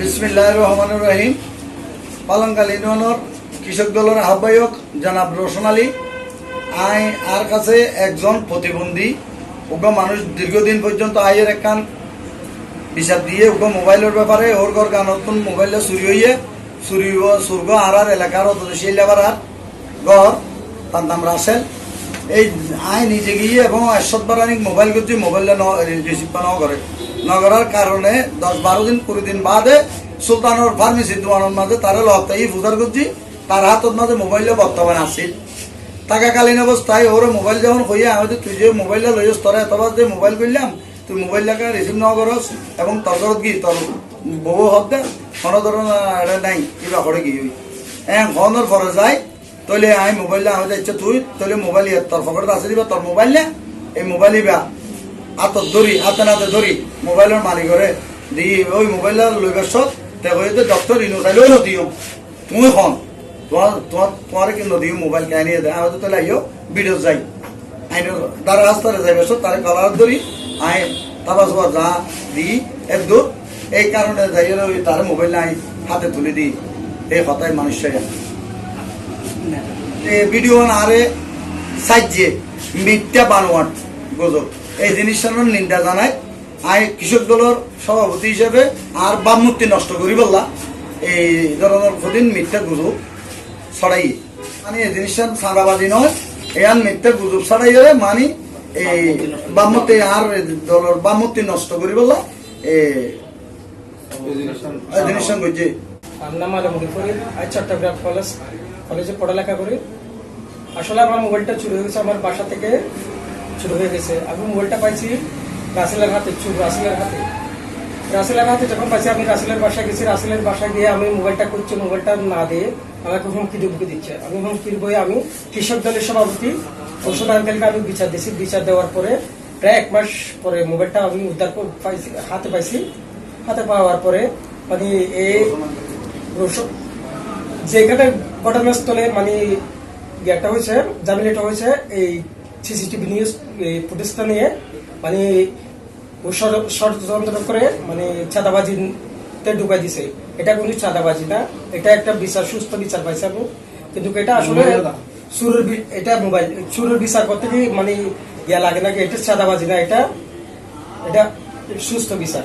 বিসমিল্লাহ রহমান রহিম। পালংকাল ইউনিয়নের কৃষক দলের আহ্বায়ক জনাব রোশন আলী। আই আর কাছে একজন প্রতিবন্ধী। ওগো মানুষ দীর্ঘদিন পর্যন্ত আইয়ের একখান বিচার দিয়ে ওগো মোবাইলের ব্যাপারে ওর ঘর গান নতুন মোবাইলে চুরি হইয়ে চুরি সুর্গ আর আর এলাকার অতদেশী লেবার আর ঘর তার নাম রাসেল। এই আই নিজে গিয়ে এবং একশত বারানিক মোবাইল করছি মোবাইলটা রিসিভ ন করে ন করার কারণে দশ বারো দিন কুড়ি দিন বাদে সুলতানোর ফার্মেসি দোকানের মাঝে তারা লতাই ফুজার করছি তার হাতের মাঝে মোবাইলে বর্তমান আছিল থাকাকালীন অবস্থায় ওর মোবাইল যখন হইয়া আমি তুই যে মোবাইলটা লইস তোরা এতবার যে মোবাইল করলাম তুই মোবাইলটাকে রিসিভ ন করস এবং তোর ঘরত কি তোর বউ হত কোনো ধরনের নাই কিবা করে হই হ্যাঁ ফোনের পরে যাই তইলে আমি মোবাইলটা আমি ইচ্ছা তুই তইলে মোবাইল তোর পকেটে আছে দিবা, তোর মোবাইল নে এই মোবাইল ইবা হাতত ধরি হাতে নাতে ধরি মোবাইলের মালিকরে দি ওই মোবাইলটা লইবার সত তে ডক্টর ইনো চাইলেও নদিও তুই হন তোমার তোমার তোমার কি নদীও মোবাইল কে আনিয়ে দেয় আমাদের তাহলে আইও ভিডিও যাই আইনের তার রাস্তায় যাইবে সব তার কলার ধরি আই সব যা, দি এক দূর এই কারণে যাই তার মোবাইল আই হাতে তুলে দিই এই হতায় মানুষের ভিডিও আরে সাহায্যে মিথ্যা বানোয়াট গজব। এই জিনিসটার নিন্দা জানায়। আই কৃষক দলের সভাপতি হিসেবে আর বামমূর্তি নষ্ট করি বললা। এই ধরনের প্রদিন মিথ্যা গুজব ছড়াই। মানে এই জিনিসটা সাদাবাজি নয় এয়ান মিথ্যা গুজব ছড়াই যাবে মানে এই বামমূর্তি আর দলের বামমূর্তি নষ্ট করি বললা। এই জিনিসটা করছে আমার নাম আলমগীর করিম আজ চট্টগ্রাম কলেজ। কলেজে পড়ালেখা করি। আসলে আমার মোবাইলটা চুরি হয়ে গেছে, আমার বাসা থেকে চুরি হয়ে গেছে। আমি মোবাইলটা পাইছি রাসেলের হাতে, চুর রাসেলের হাতে। রাসেলের হাতে যখন পাইছি, আমি রাসেলের বাসায় গেছি। রাসেলের বাসায় গিয়ে আমি মোবাইলটা করছি মোবাইলটা না দিয়ে আমাকে হুমকি দুমকি দিচ্ছে। আমি হুমকির বই আমি কৃষক দলের সভাপতি ঔষধ আঙ্কেলকে আমি বিচার দিয়েছি। বিচার দেওয়ার পরে প্রায় এক মাস পরে মোবাইলটা আমি উদ্ধার পাইছি, হাতে পাইছি। হাতে পাওয়ার পরে মানে এই যেখানে ঘটনাস্থলে মানে ইয়েটা হয়েছে জামিলাটা হয়েছে এই সিসিটিভি নিউজ ফুটেজটা নিয়ে মানে ষড়যন্ত্র করে মানে চাঁদাবাজিতে ঢুকাই দিছে। এটা কোনো চাঁদাবাজি না এটা একটা বিচার সুস্থ বিচার পাইছে আমি কিন্তু এটা আসলে সুরের এটা মোবাইল সুরের বিচার করতে কি মানে ইয়া লাগে নাকি? এটা চাঁদাবাজি না এটা এটা সুস্থ বিচার।